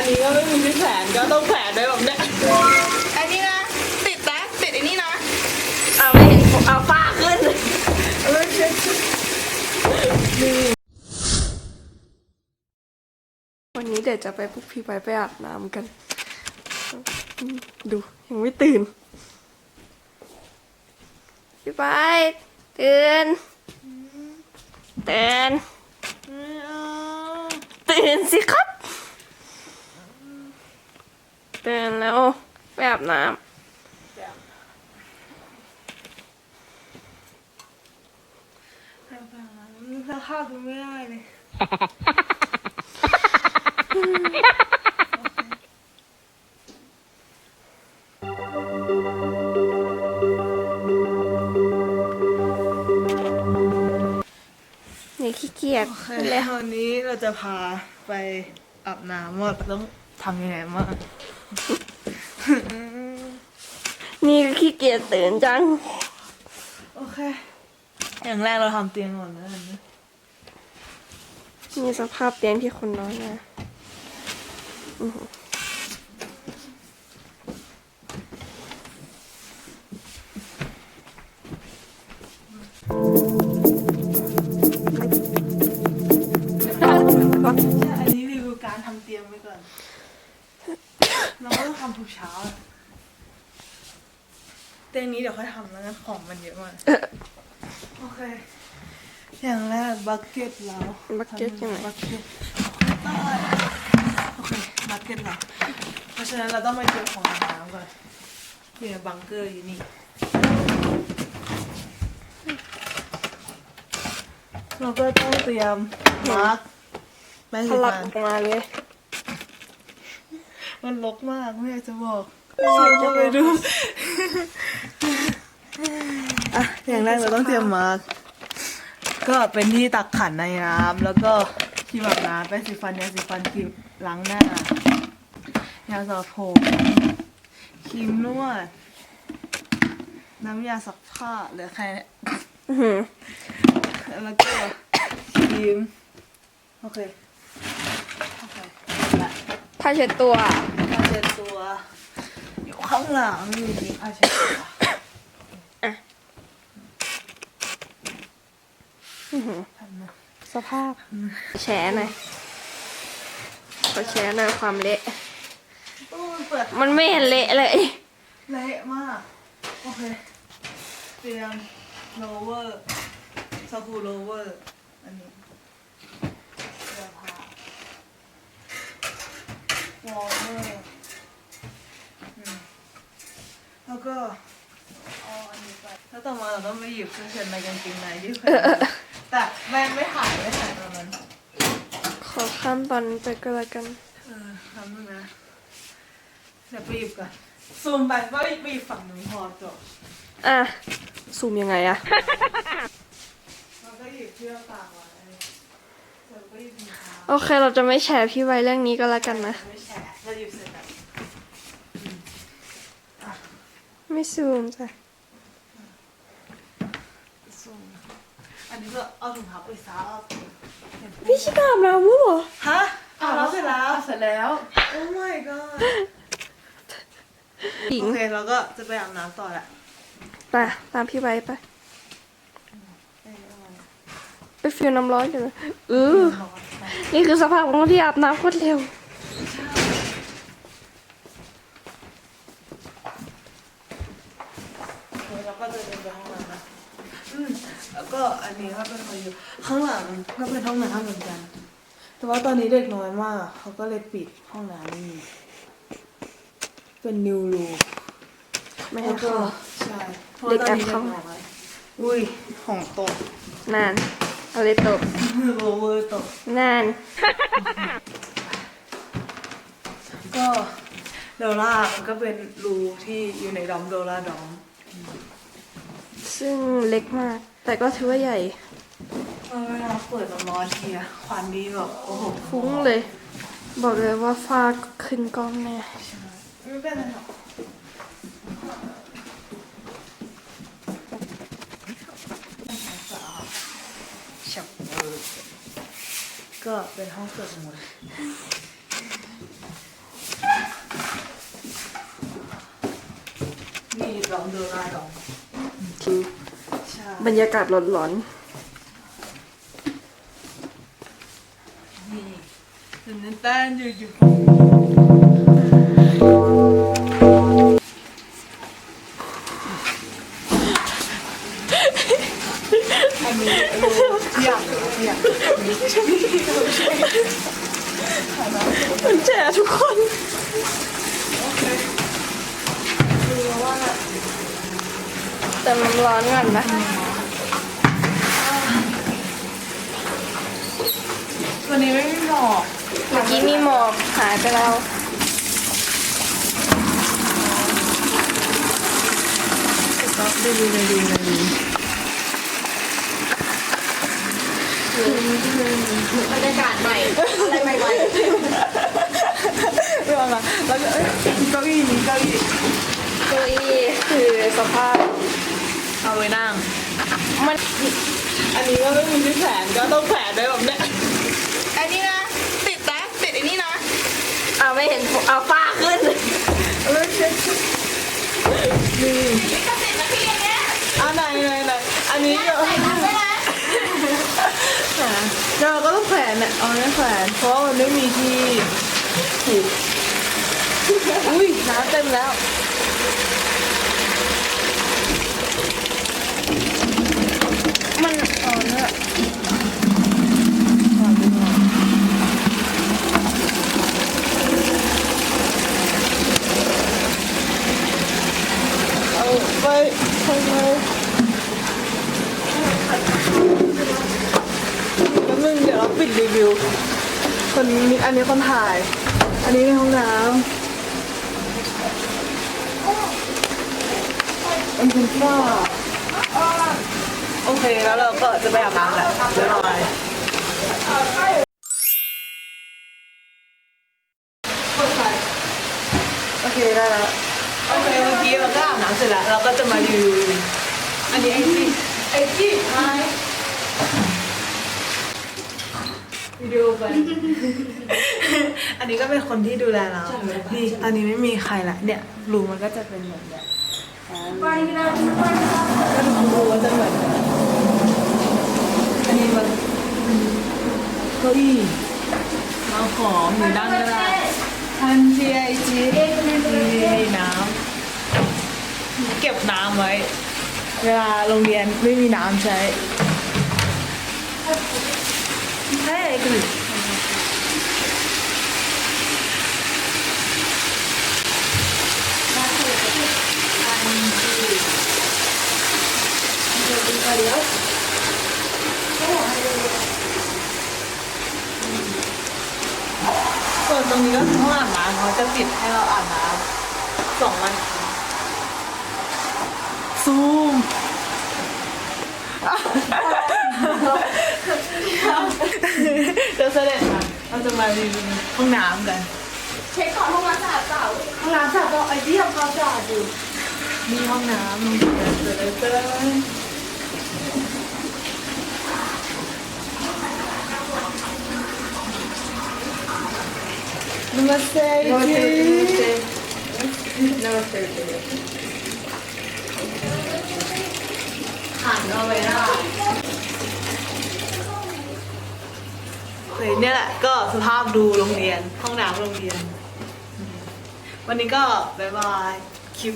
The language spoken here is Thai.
อันนี้ก็ไม่มีที่แขวนก็ต้องแขวนไว้แบบเนี้ยอันนี้นะ ติดนะ ติดอันนี้นะ เอาไม่เห็นเอาฟ้าขึ้นวันนี้เดี๋ยวจะไปพวกพี่ไปไปอาบน้ำกัน ดูยังไม่ตื่น พี่ไปตื่นตื่นตื่นสิครับ ตื่นแล้วไปอาบน้สภาพดูไม่ได้เลยำนี่ขี้เกียจแล้ววันนี้เราจะพาไปอาบน้ำว่าต้องทำยังไงบ้าง นี่ก็ ขี้เกียจตื่นจัง โอเค อย่างแรกเราทำเตียงก่อนนะนี่สภาพเตียงที่คนนอนนะอื้อหืออันนี้รีวิวการทำเตียงไปก่อน เราก็ต้องทำทุกเช้าอะ เตียงนี้เดี๋ยวค่อยทำแล้วกันของมันเยอะมาก โอเค อย่างแรกบักเก็ตเราบักเก็ตยังไง บักเก็ตโอเคบักเก็ตเราเพราะฉะนั้นเราต้องไปเก็บของอาบน้ำก่อนอยู่ในบังเกอร์อยู่นี่ เราก็ต้องเตรียมมาร์กแม่ทะสีลักฟันออกมาเลย มันลกมากไม่อยากจะบอกจะไปดู อะอย่างแรกเราต้องเตรียมมาร์กก็เป็นที่ตักขันในน้ำแล้วก็ครีมอาบน้ำแป้งสีฟันยาสีฟันครีมล้างหน้ายาสระผมครีมนวดน้ำยาซักผ้าเหลือแค่นี้อื้อหือแล้วก็ครีมโอเคโอเคละผ้าเช็ดตัวผ้าเช็ดตัว อยู่ข้างหลังอยู่นี่ผ้าเช็ดตัว อื้อหือ ทำนะ สภาพ แฉหน่อยขอแฉหน่อยความเละตู้มันเปิดมันไม่เห็นเละเลย เละมาก โอเคเตรียมโลเวอร์สกูโลเวอร์ อันนี้เสื้อผ้าวอลเวอร์อืมแล้วก็เอาอันนี้ไปแล้วต่อมาเราต้องไปหยิบเครื่องเช็ดในกางเกงในที่เคย แต่แม่งไม่หายไม่หายตอนนั้นขอข้ามตอนไปก็แล้วกัน เออทำนึงนะเดี๋ยวไปหยิบก่อนซูมไปว่าไปหยิบฝั่งหนึ่งพอจบอะ ซูมยังไงอะแล้วก็หยิบเชือกตากไว้แล้วก็หยิบถุงเท้าโอเค เราจะไม่แฉพี่ไว้เรื่องนี้ก็แล้วกันนะ ไม่แฉะเราหยิบเสร็จแล้ว ไม่ซูมจ้ะ ซูม อันนี้ก็เอาถุงเท้าไปซักพี่ชิบอาบน้ำมั้งเหรอฮะอาบแล้วเสร็จแล้วเสร็จแล้วโอ้ my god หญิงโอเคเราก็จะไปอาบน้ำต่อแหละไปตามพี่ไว้ไป ไปฟิวน้ำร้อนกันเลยเออนี่คือสภาพของคนที่อาบน้ำโคตรเร็วโอเคเราก็จะเดินไปห้องน้ำนะอืม แล้วก็อันนี้ก็เป็นคนอยู่ข้างหลังก็เป็นห้องน้ำเหมือนกัน แต่ว่าตอนนี้เด็กน้อยมาก เขาก็เลยปิดห้องน้ำนี่เป็นนิวรูไม่แล้ให้วก็เข้า ใช่เด็กอัดพเข้าระว่ตอนนี้ด็น้อยอุ้ยของตกนานอะไรตกโอเวอร์ตก นาน ก็โดรามันก็เป็นรูที่อยู่ในดอมโดราดอม ซึ่งเล็กมาก แต่ก็ถือว่าใหญ่เวลาเปิดมอทีอะความดีแบบโอ้โหฟุ้งเลย บอกเลยว่าฟ้าขึ้นกล้องแน่ไม่เป็นไรหรอกฉัก็เป็นห้องสวดมนต์มีลองดูลาลองคิว บใช่บรรยากาศร้อนนี่ถึงนั้นต้านอยู่อยู่อันนี้เที่ยงเที่ยงๆมันแฉทุกคน แต่มันร้อนก่อนนะวันนี้ไม่มีหมอกเมื่อกี้มีหมอกหายไปแล้วก็ดูดูดูดูดูบรรยากาศใหม่อะไรใหม่ไม่เอาละแล้วก็เอ้ยเก้าอี้เก้าอี้เก้าอี้คือสภาพ เอาไว้นั่ง มัน อันนี้ก็ไม่มีที่แขวนก็ต้องแขวนด้วยแบบเนี้ยอันนี้นะ ติดนะติดอันนี้นะเอาไม่เห็นเอาฟ้าขึ้นเออเช็ดนี่อันไหนไหนไหนอันนี้เดี๋ยวเดี๋ยวเราก็ต้องแขวนเนี่ยเอาไม่แขวนเพราะว่ามันไม่มีที่ผูกอุ้ยน้ำเต็มแล้ว มันอ่อนอะ เอาไปข้างในแล้วมึงเดี๋ยวเรา ปิดรีวิว คนนี้อันนี้คนถ่าย อันนี้ในห้องน้ำอันคุณป้าโอเคแล้วเราก็จะไปอาบน้ำแหละเดี๋ยวรอยโอเคได้แล้วโอเคเมื่อกี้เราก็อาบน้ำเสร็จแล้วเราก็จะมารีวิวอันนี้ไอจี้ไอจี้ไอ วิดีโอไป อันนี้ก็เป็นคนที่ดูแลเรานี่อันนี้ไม่มีใครละ เนี่ยรูมันก็จะเป็นแบบเนี้ยก็ดูรูว่าจะเหมือนอันนี้มันเก้าอี้เอาของหรือนั่งก็ได้ทันทีไอจีนี่น้ำเก็บน้ำไว้ เวลาโรงเรียนไม่มีน้ำใช้ใช่คือส่วนตรงนี้ก็คือห้องอาบน้ำเขาจะปิดให้เราอาบน้ำสองวันครั้งซูม เดี๋ยวเสด็จค่ะเราจะมารีวิวห้องน้ำกัน เช็คก่อนห้องน้ำสะอาดเปล่าห้องน้ำสะอาดก็ไอ้ที่ทำความสะอาดอยู่มีห้องน้ำมีเดินเดินนมัสเตจีนมัสเตหันเอาไว้ได้ โอเคเนี่ยแหละก็สภาพดูโรงเรียนห้องน้ำโรงเรียน วันนี้ก็บายบายคลิป